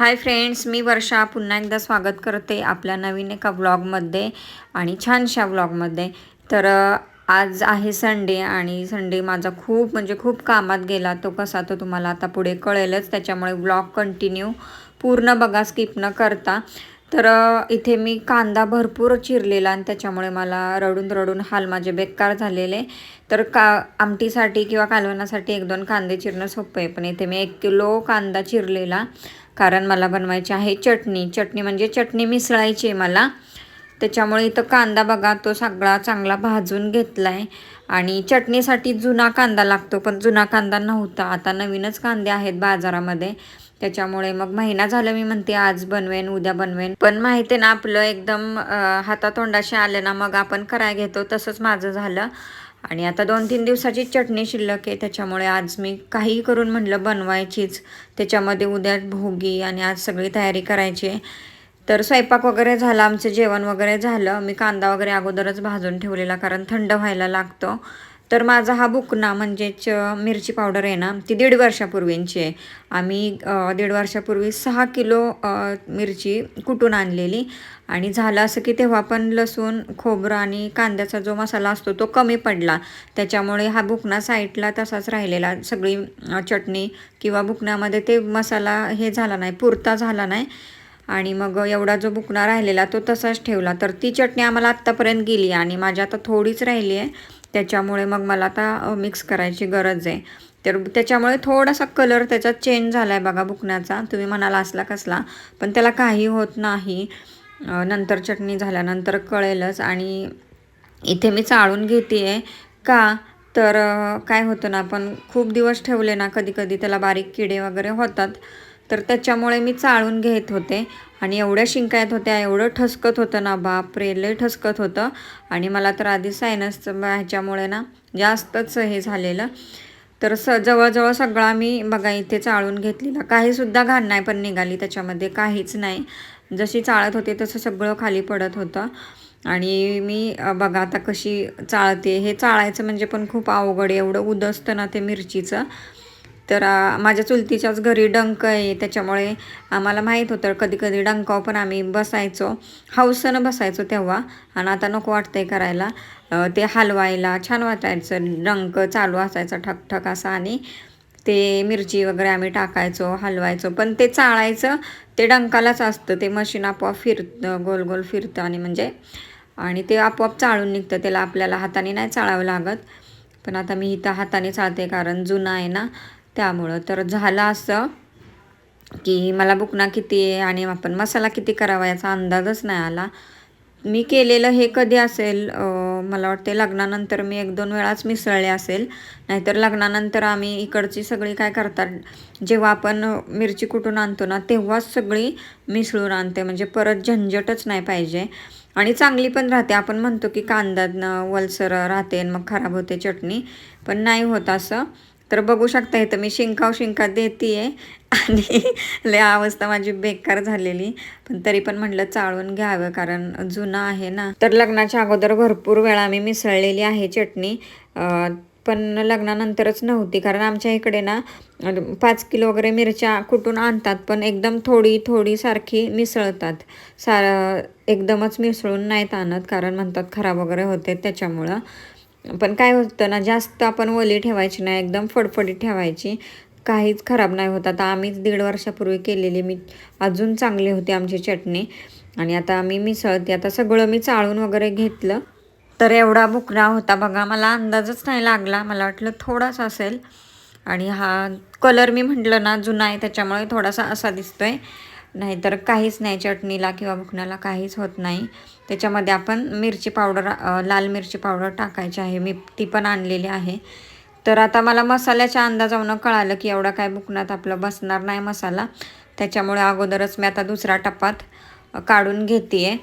Hi friends मी वर्षा पुन्हा एकदा स्वागत करते आपल्या नवीन एका व्लॉगमध्ये आणि छानशा व्लॉगमध्ये तर आज आहे संडे आणि संडे माझा खूप म्हणजे खूप कामात गेला. तो कसा तो तुम्हाला आता पुढे कळेलच. त्याच्यामुळे व्लॉग कंटिन्यू पूर्ण बघा स्किप न करता. तर इथे मी कांदा भरपूर चिरलेला आणि त्याच्यामुळे मला रडून रडून हाल माझे बेकार झालेले. तर का आमटीसाठी किंवा कालवणासाठी एक दोन कांदे चिरणं सोपं आहे. पण इथे मी एक किलो कांदा चिरलेला. कारण मला बनवायची आहे चटणी. चटणी म्हणजे चटणी मिसळायची आहे मला. त्याच्यामुळे इथं कांदा बघा तो सगळा चांगला भाजून घेतला आहे आणि चटणीसाठी जुना कांदा लागतो पण जुना कांदा नव्हता. आता नवीनच कांदे आहेत बाजारामध्ये. त्याच्यामुळे मग महिना झाला मी म्हणते आज बनवेन उद्या बनवेन. पण माहिती आहे ना आपलं एकदम हातातोंडाशी आलं ना मग आपण कराय घेतो तसंच माझं झालं. आणि आता दोन तीन दिवसाची चटणी शिल्लक आहे त्याच्यामुळे आज मी काही करून म्हणलं बनवायचीच. त्याच्यामध्ये उद्या भोगी आणि आज सगळी तयारी करायची आहे. तर स्वयंपाक वगैरे झाला आमचं जेवण वगैरे झालं. मी कांदा वगैरे अगोदरच भाजून ठेवलेला कारण थंड व्हायला लागतो. तर माझा हा बुकना म्हणजेच मिरची पावडर आहे ना ती दीड वर्षापूर्वींची आहे. आम्ही दीड वर्षापूर्वी सहा किलो मिरची कुटून आणलेली आणि झालं असं की तेव्हा पण लसूण खोबरं आणि कांद्याचा जो मसाला असतो तो कमी पडला. त्याच्यामुळे हा बुकना साईडला तसाच राहिलेला. सगळी चटणी किंवा बुकण्यामध्ये ते मसाला हे झाला नाही पुरता झाला नाही. आणि मग एवढा जो बुकना राहिलेला तो तसाच ठेवला. तर ती चटणी आम्हाला आत्तापर्यंत गेली आणि माझी आता थोडीच राहिली आहे. त्याच्यामुळे मग मला आता मिक्स करायची गरज आहे. तर त्याच्यामुळे थोडासा कलर त्याचा चेंज झाला आहे बघा बुकण्याचा. तुम्ही म्हणाला असला कसला पण त्याला काही होत नाही. नंतर चटणी झाल्यानंतर कळेलच आणि इथे मी चाळून घेते आहे का? तर काय होतं ना आपण खूप दिवस ठेवले ना कधी कधी त्याला बारीक किडे वगैरे होतात. तर त्याच्यामुळे मी चाळून घेत होते. आणि एवढ्या शिंका येत होत्या एवढं ठसकत होतं ना बाप लय ठसकत होतं. आणि मला तर आधी सायनसचं ह्याच्यामुळे ना जास्तच हे झालेलं. तर स जवळजवळ सगळा मी बघा इथे चाळून घेतलेला. काहीसुद्धा घाण नाही पण निघाली त्याच्यामध्ये काहीच नाही. जशी चाळत होते तसं सगळं खाली पडत होतं. आणि मी बघा आता कशी चाळते. हे चाळायचं म्हणजे पण खूप अवघड आहे. एवढं उदसतं ना ते मिरचीचं. तर माझ्या चुलतीच्याच घरी डंक आहे त्याच्यामुळे आम्हाला माहीत होतं कधी कधी डंकाव पण आम्ही बसायचो. हौसनं बसायचो तेव्हा आणि आता नको वाटतंय करायला. ते हलवायला छान वाटायचं डंक चालू असायचा ठकठक असा आणि ते मिरची वगैरे आम्ही टाकायचो हलवायचो. पण ते चाळायचं ते डंकालाच असतं ते मशीन आपोआप फिरतं गोल गोल फिरतं आणि म्हणजे आणि ते आपोआप चाळून निघतं त्याला आपल्याला हाताने नाही चाळावं लागत. पण आता मी इथं हाताने चाळते कारण जुना आहे ना त्यामुळं. तर झालं असं की मला बुकना किती आहे आणि आपण मसाला किती करावा याचा अंदाजच नाही आला. मी केलेलं हे कधी असेल मला वाटते लग्नानंतर मी एक दोन वेळाच मिसळले असेल. नाहीतर लग्नानंतर आम्ही इकडची सगळी काय करतात जेव्हा आपण मिरची कुठून आणतो ना तेव्हाच सगळी मिसळून आणते. म्हणजे परत झंझटच नाही पाहिजे. आणि चांगली पण राहते. आपण म्हणतो की कांदा वलसर राहते आणि मग खराब होते चटणी. पण नाही होत असं. तर बघू शकता इथं मी शिंकाव शिंका देते आहे आणि लय अवस्था माझी बेकार झालेली. पण तरी पण म्हटलं चाळून घ्यावं कारण जुनं आहे ना. तर लग्नाच्या अगोदर भरपूर वेळा मी मिसळलेली आहे चटणी. पण लग्नानंतरच नव्हती कारण आमच्या इकडे ना पाच किलो वगैरे मिरच्या कुठून आणतात पण एकदम थोडी थोडी सारखी मिसळतात. सार एकदमच मिसळून नाहीत आणत कारण म्हणतात खराब वगैरे होते त्याच्यामुळं. पण काय होतं ना जास्त आपण ओली ठेवायची नाही एकदम फडफडीत ठेवायची. काहीच खराब नाही होत. आता आम्हीच दीड वर्षापूर्वी केलेली मी अजून चांगली होती आमची चटणी. आणि आता आम्ही मिसळते. आता सगळं मी चाळून वगैरे घेतलं. तर एवढा बुकरा होता बघा मला अंदाजच नाही लागला. मला वाटलं थोडासा असेल. आणि हा कलर मी म्हटलं ना जुना आहे त्याच्यामुळे थोडासा असा दिसतोय. नाहीतर काहीच नाही चटणीला किंवा बुकण्याला काहीच होत नाही. त्याच्यामध्ये आपण मिरची पावडर लाल मिरची पावडर टाकायची आहे. मी ती पण आणलेली आहे. तर आता मला मसाल्याच्या अंदाजावनं कळालं की एवढा काय बुकण्यात आपलं बसणार नाही मसाला. त्याच्यामुळे अगोदरच मी आता दुसऱ्या टप्पात काढून घेते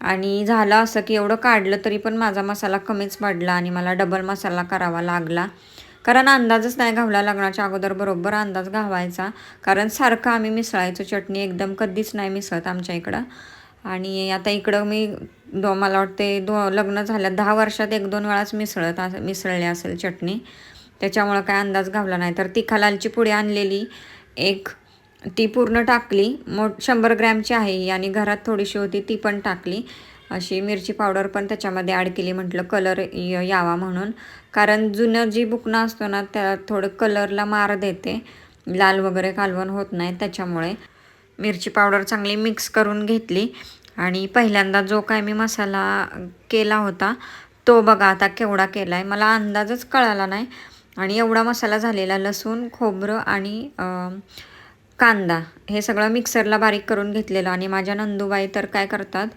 आणि झालं असं की एवढं काढलं तरी पण माझा मसाला कमीच पडला आणि मला डबल मसाला करावा लागला. कारण अंदाजच नाही घावला लग्नाच्या अगोदर बरोबर अंदाज घावायचा. कारण सारखं आम्ही मिसळायचो. चटणी एकदम कधीच नाही मिसळत आमच्या इकडं. आणि आता इकडं मी दो मला वाटते दो लग्न झालं. दहा वर्षात एक दोन वेळाच मिसळत अस मिसळली असेल चटणी. त्याच्यामुळं काय अंदाज घावला नाही. तर तिखा लालची पुडी आणलेली. एक ती पूर्ण टाकली. मो शंभर ग्रॅमची आहे. ही आणि घरात थोडीशी होती ती पण टाकली. अशी मिरची पावडर पण त्याच्यामध्ये ॲड केली. म्हटलं कलर यावा म्हणून. कारण जुनं जी बुकणं असतो ना त्या थोडं कलरला मार देते. लाल वगैरे कालवण होत नाही त्याच्यामुळे. मिरची पावडर चांगली मिक्स करून घेतली. आणि पहिल्यांदा जो काय मी मसाला केला होता तो बघा आता केवढा केला आहे मला अंदाजच कळाला नाही. आणि एवढा मसाला झालेला लसूण खोबरं आणि कांदा. हे सगळं मिक्सरला बारीक करून घेतलेलं आणि माझ्या नंदूबाई तर काय करतात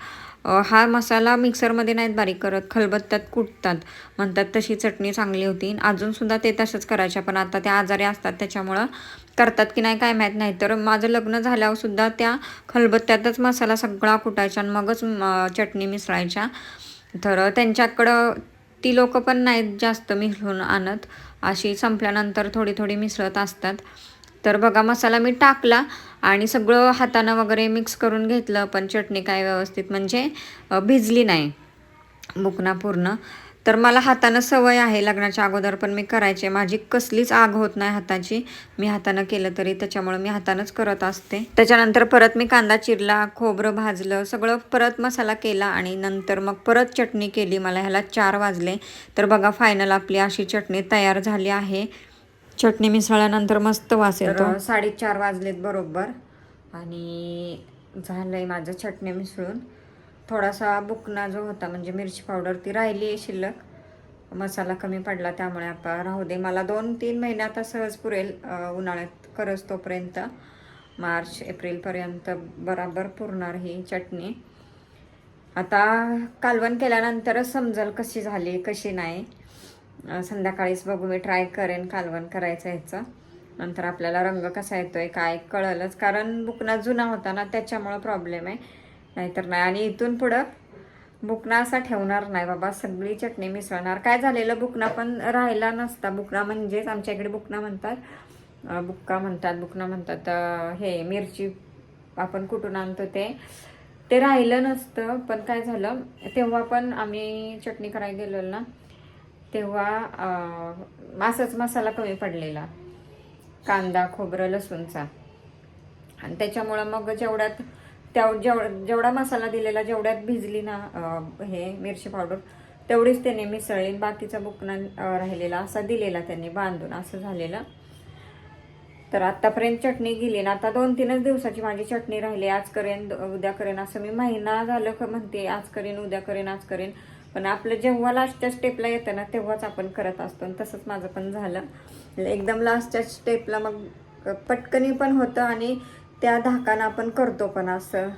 हा मसाला मिक्सरमध्ये नाहीत बारीक करत खलबत्त्यात कुटतात. म्हणतात तशी चटणी चांगली होती. अजूनसुद्धा ते तसंच करायच्या पण आता त्या आजारी असतात त्याच्यामुळं करतात की नाही काय माहीत नाही. तर माझं लग्न झाल्यावरसुद्धा त्या खलबत्त्यातच मसाला सगळा कुटायचा आणि मगच चटणी मिसळायच्या. तर त्यांच्याकडं ती लोकं पण नाहीत जास्त मिसळून आणत. अशी संपल्यानंतर थोडी थोडी मिसळत असतात. तर बघा मसाला मी टाकला आणि सगळं हातानं वगैरे मिक्स करून घेतलं पण चटणी काय व्यवस्थित म्हणजे भिजली नाही बुकना पूर्ण. तर मला हातानं सवय आहे लग्नाच्या अगोदर पण मी करायचे. माझी कसलीच आग होत नाही हाताची. मी हातानं केलं तरी त्याच्यामुळे मी हातानंच करत असते. त्याच्यानंतर परत मी कांदा चिरला खोबरं भाजलं सगळं परत मसाला केला आणि नंतर मग परत चटणी केली. मला ह्याला चार वाजले. तर बघा फायनल आपली अशी चटणी तयार झाली आहे. चटणी मिसळल्यानंतर मस्त वास येतो. साडेचार वाजलेत बरोबर. आणि झालंय माझं चटणी मिसळून. थोडासा बुकना जो होता म्हणजे मिरची पावडर ती राहिली आहे शिल्लक. मसाला कमी पडला त्यामुळे आता राहू दे. मला दोन तीन महिने आता सहज पुरेल उन्हाळ्यात करस तोपर्यंत. मार्च एप्रिलपर्यंत बराबर पुरणार ही चटणी. आता कालवण केल्यानंतरच समजेल कशी झाली कशी नाही. संध्याकाळीच बघू मी ट्राय करेन कालवण करायचं ह्याचं. नंतर आपल्याला रंग कसा येतोय काय कळलंच. कारण बुकना जुना होता ना त्याच्यामुळं प्रॉब्लेम आहे. नाहीतर नाही. आणि इथून पुढं बुकना असा ठेवणार नाही बाबा. सगळी चटणी मिसळणार. काय झालेलं बुकना पण राहिला नसता. बुकना म्हणजेच आमच्या इकडे बुकना म्हणतात. बुक्का म्हणतात बुकना म्हणतात. हे मिरची आपण कुठून आणतो ते. ते राहिलं नसतं. पण काय झालं तेव्हा पण आम्ही चटणी करायला गेलो ना. तेव्हा मासाच असंच मसाला कमी पडलेला. कांदा खोबरं लसूणचा. आणि त्याच्यामुळं मग जेवढ्यात त्या जेव जेवढा मसाला दिलेला जेवढ्यात भिजली ना हे मिरची पावडर तेवढीच त्याने मिसळली बाकीचा बुकना राहिलेला असा दिलेला त्यांनी बांधून असं झालेलं. तर आत्तापर्यंत चटणी गेली ना आता दोन तीनच दिवसाची माझी चटणी राहिली आज करेन उद्या करेन असं मी महिना झालं का म्हणते आज करेन उद्या करेन आज करेन पण आपलं जेव्हा लास्टच्या स्टेपला येतं ना तेव्हाच आपण करत असतो. आणि तसंच माझं पण झालं. एकदम लास्टच्या स्टेपला मग पटकनी पण होतं आणि त्या धाकानं आपण करतो पण असं.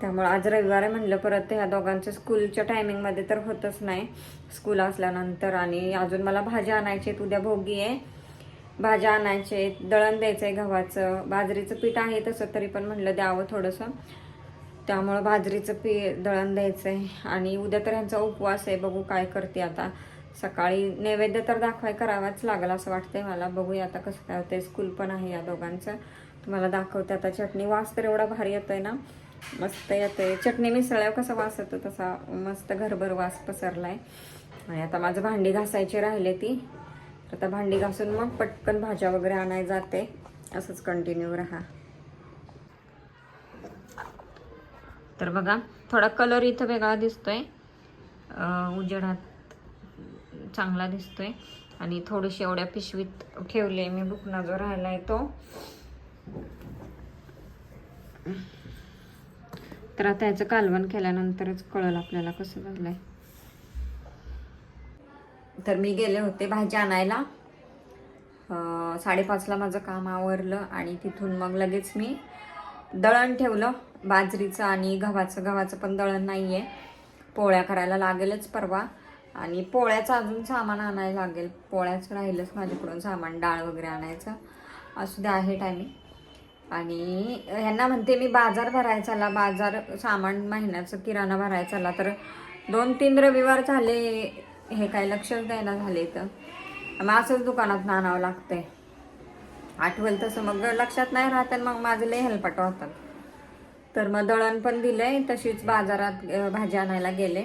त्यामुळं आज रविवार आहे म्हणलं परत ह्या दोघांचं स्कूलच्या टायमिंगमध्ये तर होतच नाही. स्कूल असल्यानंतर आणि अजून मला भाज्या आणायचे उद्या भोगी आहे. भाज्या आणायचे आहेत. दळण द्यायचं आहे गव्हाचं. बाजरीचं पीठ आहे तसं तरी पण म्हणलं द्यावं थोडंसं. त्यामुळं बाजरीचं पी दळण द्यायचं आहे आणि उद्या तर ह्यांचा उपवास आहे. बघू काय करते आता. सकाळी नैवेद्य तर दाखवाय करावाच लागला असं वाटतंय मला. बघूया आता कसं काय होतंय. स्कूल पण आहे या दोघांचं. तुम्हाला दाखवते आता. चटणी वास तर एवढा भारी येतोय ना. मस्त येतोय. चटणी मिसळल्यावर कसा वास येतो तसा मस्त घरभर वास पसरलाय. आणि आता माझं भांडी घासायची राहिले ती. आता भांडी घासून मग पटकन भाज्या वगैरे आणाय जाते. असंच कंटिन्यू राहा. तर बघा थोडा कलर इथं वेगळा दिसतोय. उजेडात चांगला दिसतोय. आणि थोडीशी एवढ्या पिशवीत ठेवली मी बुकना जो राहिलाय तो. तर आता याचं कालवण केल्यानंतरच कळलं आपल्याला कसं झालंय तर मी गेले होते भाजी आणायला. साडेपाचला माझं काम आवरलं आणि तिथून मग लगेच मी दळण ठेवलं. बाजरीचं आणि गव्हाचं गव्हाचं पण दळण नाही आहे पोळ्या करायला लागेलच परवा. आणि पोळ्याचं अजून सामान आणायला लागेल. पोळ्याचं राहिलंच माझ्याकडून सामान डाळ वगैरे आणायचं. असू द्या आहे टायमिंग आणि ह्यांना म्हणते मी बाजार भरायचा आला बाजार सामान महिन्याचं किराणा भरायचा आला तर दोन तीन रविवार झाले हे काय लक्षच द्यायला झाले तर मग असंच दुकानात आणावं लागतंय. आठवेल तसं. मग लक्षात नाही राहत आणि मग माझं लय हेलपाट होतात. तर मग दळण पण दिलंय तशीच बाजारात भाजी आणायला गेले.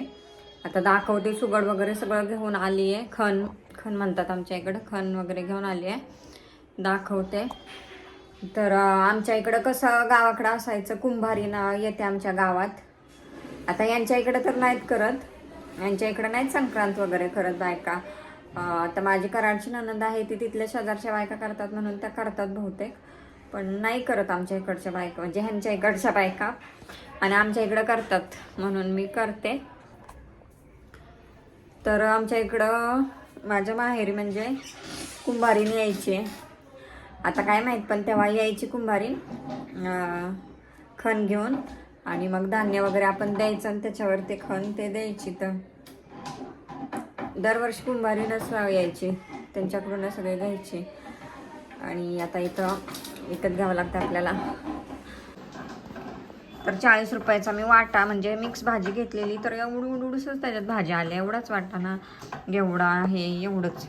आता दाखवते सुगड वगैरे सगळं घेऊन आली आहे खण खण म्हणतात आमच्या इकडं खण वगैरे घेऊन आली आहे दाखवते. तर आमच्या इकडं कसं गावाकडं असायचं कुंभारी ना येते आमच्या गावात. आता यांच्या इकडं तर नाहीत करत. यांच्या इकडं नाहीत संक्रांत वगैरे करत बायका. आता माझी कराडची ननंद आहे ती तिथल्या शेजारच्या बायका करतात म्हणून त्या करतात बहुतेक. पण नाही करत आमच्या इकडच्या बायका म्हणजे ह्यांच्या इकडच्या बायका. आणि आमच्या इकडं करतात म्हणून मी करते. तर आमच्या इकडं माझ्या माहेरी म्हणजे कुंभारीने यायची. आता काय माहीत पण तेव्हा यायची कुंभारी खण घेऊन. आणि मग धान्य वगैरे आपण द्यायचं आणि त्याच्यावर ते खण ते द्यायची तर. दरवर्षी कुंभारीनंच यायची त्यांच्याकडूनच सगळे घ्यायचे. आणि आता इथं विकत घ्यावं लागतं आपल्याला. तर चाळीस रुपयाचा मी वाटा म्हणजे मिक्स भाजी घेतलेली तर एवढं उडूडूसच त्याच्यात भाज्या आल्या. एवढाच वाटा ना. घेवडा हे एवढंच.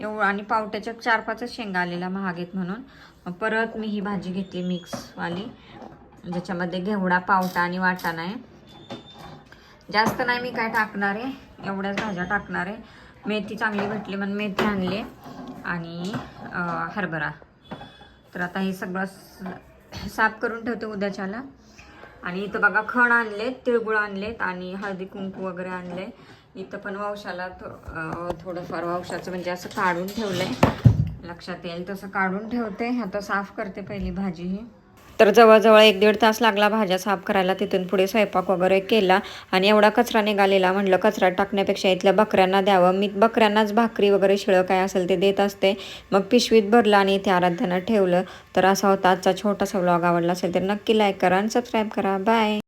एवढं आणि पावट्याच्या चार पाचच शेंगा आलेला महाग आहेत म्हणून परत मी ही भाजी घेतली मिक्सवाली ज्याच्यामध्ये घेवडा पावटा आणि वाटाणा आहे जास्त नाही मी काय टाकणार आहे. एवढ्याच भाज्या टाकणार आहे. मेथी चांगली भेटली म्हणून मेथी आणली. आणि हरभरा. तर आता हे सगळं साफ करून ठेवते उद्याच्याला. आणि इथं बघा खण आणलेत तिळगुळ आणलेत आणि हळदी कुंकू वगैरे आणले इथं पण वंशाला थो थोडंफार वंशाचं म्हणजे असं काढून ठेवलंय. लक्षात येईल तसं काढून ठेवते. आता साफ करते पहिली भाजी ही. तर जवळजवळ एक दीड तास लागला भाज्या साफ करायला. तिथून पुढे स्वयंपाक वगैरे केला आणि एवढा कचरा निघालेला म्हणलं कचरा टाकण्यापेक्षा इथल्या बकऱ्यांना द्यावं. मी बकऱ्यांनाच भाकरी वगैरे शिळं काय असेल ते देत असते. मग पिशवीत भरलं आणि इथे आराध्यानं ठेवलं. तर असा होता आजचा छोटासा व्लॉग आवडला असेल तर नक्की लाईक करा आणि सबस्क्राईब करा. बाय